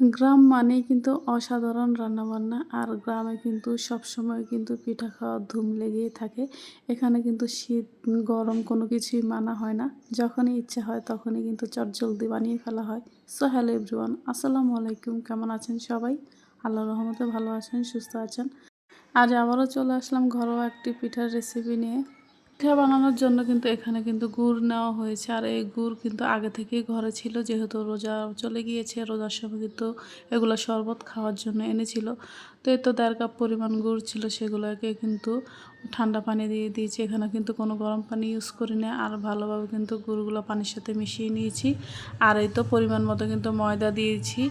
গ্রাম মানেই কিন্তু অসাধারণ রান্নাবান্না, আর গ্রামে কিন্তু সবসময় কিন্তু পিঠা খাওয়ার ধুম লেগেই থাকে। এখানে কিন্তু শীত, গরম কোনো কিছুই মানা হয় না। যখনই ইচ্ছে হয় তখনই কিন্তু চটজলদি বানিয়ে ফেলা হয়। সো হ্যালো এভরিওয়ান আসসালামু আলাইকুম, কেমন আছেন সবাই? আল্লাহ রহমতে ভালো আছেন, সুস্থ আছেন। আজ আবারও চলে আসলাম ঘরোয়া একটি পিঠার রেসিপি নিয়ে। পিঠা বানানোর জন্য কিন্তু এখানে কিন্তু গুড় নেওয়া হয়েছে। আর এই গুড় কিন্তু আগে থেকেই ঘরে ছিল। যেহেতু রোজা চলে গিয়েছে, রোজার সময় কিন্তু এগুলো শরবত খাওয়ার জন্য এনেছিল। তো এই তো দেড় কাপ পরিমাণ গুড় ছিল সেগুলোকে কিন্তু ঠান্ডা পানি দিয়ে দিয়েছি। এখানে কিন্তু কোনো গরম পানি ইউজ করি না আর ভালোভাবে কিন্তু গুড়গুলো পানির সাথে মিশিয়ে নিয়েছি। আর এই তো পরিমাণ মতো কিন্তু ময়দা দিয়েছি।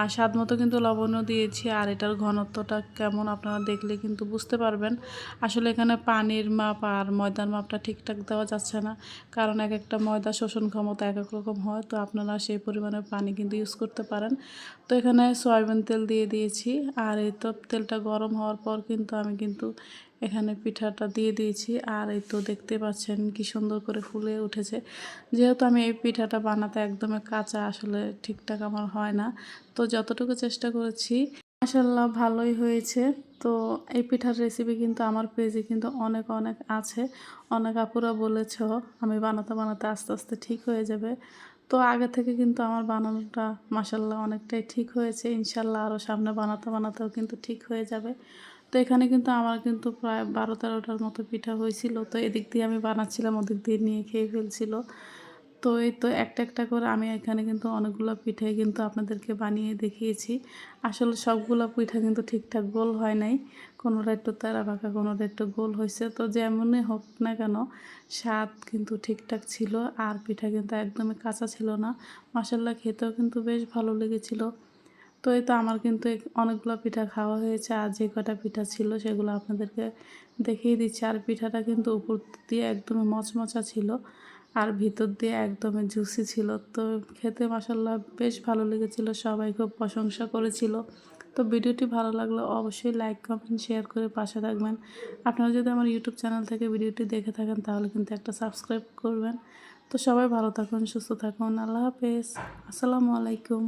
আর স্বাদ মতো কিন্তু লবণও দিয়েছি। আর এটার ঘনত্বটা কেমন আপনারা দেখলে কিন্তু বুঝতে পারবেন। আসলে এখানে পানির মাপ আর ময়দার মাপটা ঠিকঠাক দেওয়া যাচ্ছে না। কারণ এক একটা ময়দা শোষণ ক্ষমতা এক এক রকম হয়। তো আপনারা সেই পরিমাণে পানি কিন্তু ইউজ করতে পারেন। তো এখানে সয়াবিন তেল দিয়ে দিয়েছি। আর এই তো তেলটা গরম হওয়ার পর কিন্তু আমি কিন্তু এখানে পিঠাটা দিয়ে দিয়েছি। আর এই তো দেখতে পাচ্ছেন কি সুন্দর করে ফুলে উঠেছে। যেহেতু আমি এই পিঠাটা বানাতে একদমই কাঁচা, আসলে ঠিকঠাক আমার হয় না। তো যতটুকু চেষ্টা করেছি মাসাল্লাহ ভালোই হয়েছে। তো এই পিঠার রেসিপি কিন্তু আমার পেজে কিন্তু অনেক অনেক আছে। অনেক আপুরা বলেছ, আমি বানাতে বানাতে আস্তে আস্তে ঠিক হয়ে যাবে। তো আগে থেকে কিন্তু আমার বানানোটা মাসাল্লাহ অনেকটাই ঠিক হয়েছে। ইনশাল্লাহ আরও সামনে বানাতে বানাতেও কিন্তু ঠিক হয়ে যাবে। তো এখানে কিন্তু আমার কিন্তু প্রায় বারো তেরোটার মতো পিঠা হয়েছিল। তো এদিক দিয়ে আমি বানাচ্ছিলাম, ওদিক দিয়ে নিয়ে খেয়ে ফেলছিল। তো এই তো একটা একটা করে আমি এখানে কিন্তু অনেকগুলো পিঠাই কিন্তু আপনাদেরকে বানিয়ে দেখিয়েছি। আসলে সবগুলো পিঠা কিন্তু ঠিকঠাক গোল হয় নাই। কোনোটা একটু তারা ফাঁকা কোনোটা একটু গোল হয়েছে তো যেমনই হোক না কেন, স্বাদ কিন্তু ঠিকঠাক ছিল আর পিঠা কিন্তু একদমই কাঁচা ছিল না। মাসাল্লা খেতেও কিন্তু বেশ ভালো লেগেছিলো। তো এই তো আমার কিন্তু অনেকগুলো পিঠা খাওয়া হয়েছে আর যে কটা পিঠা ছিল সেগুলো আপনাদেরকে দেখিয়ে দিচ্ছি। আর পিঠাটা কিন্তু উপর দিয়ে একদমই মচমচা ছিল। আর ভিতর দিয়ে একদমই জুসি ছিল। তো খেতে মাসাল্লাহ বেশ ভালো লেগেছিল, সবাই খুব প্রশংসা করেছিল। তো ভিডিওটি ভালো লাগলে অবশ্যই লাইক কমেন্ট শেয়ার করে পাশে থাকবেন। আপনারা যদি আমার ইউটিউব চ্যানেল থেকে ভিডিওটি দেখে থাকেন, তাহলে কিন্তু একটা সাবস্ক্রাইব করবেন। তো সবাই ভালো থাকুন, সুস্থ থাকুন। আল্লাহ হাফেজ। আসসালামু আলাইকুম।